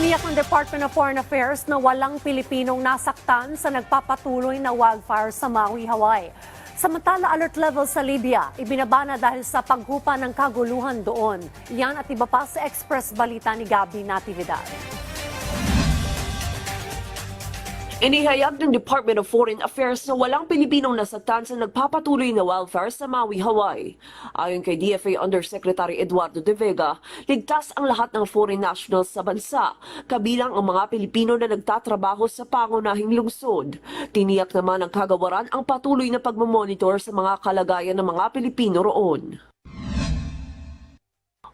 Tiniyak ng Department of Foreign Affairs na walang Pilipinong nasaktan sa nagpapatuloy na wildfire sa Maui, Hawaii. Samantala, alert level sa Libya, ibinaba na dahil sa paghupa ng kaguluhan doon. Yan at iba pa sa Express Balita ni Gabi Natividad. Inihayag ng Department of Foreign Affairs na walang Pilipinong nasaktan sa nagpapatuloy na wildfire sa Maui, Hawaii. Ayon kay DFA Undersecretary Eduardo De Vega, ligtas ang lahat ng foreign nationals sa bansa, kabilang ang mga Pilipino na nagtatrabaho sa pangunahing lungsod. Tiniyak naman ng kagawaran ang patuloy na pagmamonitor sa mga kalagayan ng mga Pilipino roon.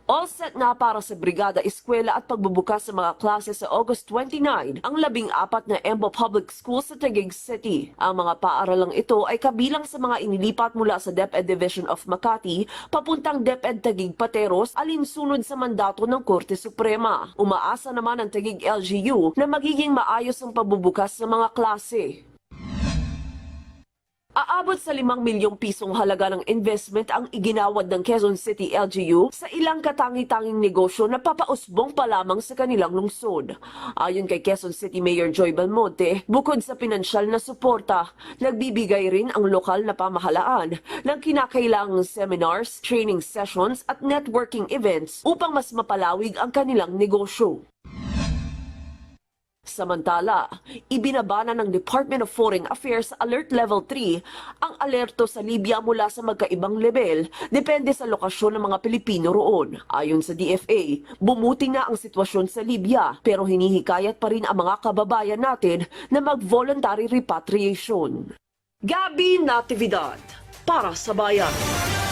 All set na para sa brigada, eskwela at pagbubukas sa mga klase sa August 29 ang labing apat na EMBO Public School sa Taguig City. Ang mga paaralang ito ay kabilang sa mga inilipat mula sa DepEd Division of Makati papuntang DepEd Taguig Pateros alinsunod sa mandato ng Korte Suprema. Umaasa naman ang Taguig LGU na magiging maayos ang pagbubukas sa mga klase. Aabot sa 5 milyong pisong halaga ng investment ang iginawad ng Quezon City LGU sa ilang katangi-tanging negosyo na papausbong pa lamang sa kanilang lungsod. Ayon kay Quezon City Mayor Joy Belmonte, bukod sa pinansyal na suporta, nagbibigay rin ang lokal na pamahalaan ng kinakailangang seminars, training sessions at networking events upang mas mapalawig ang kanilang negosyo. Samantala, ibinaba na ng Department of Foreign Affairs Alert Level 3 ang alerto sa Libya mula sa magkaibang level depende sa lokasyon ng mga Pilipino roon. Ayon sa DFA, bumuti na ang sitwasyon sa Libya pero hinihikayat pa rin ang mga kababayan natin na mag-voluntary repatriation. Gabi Natividad para sa Bayan.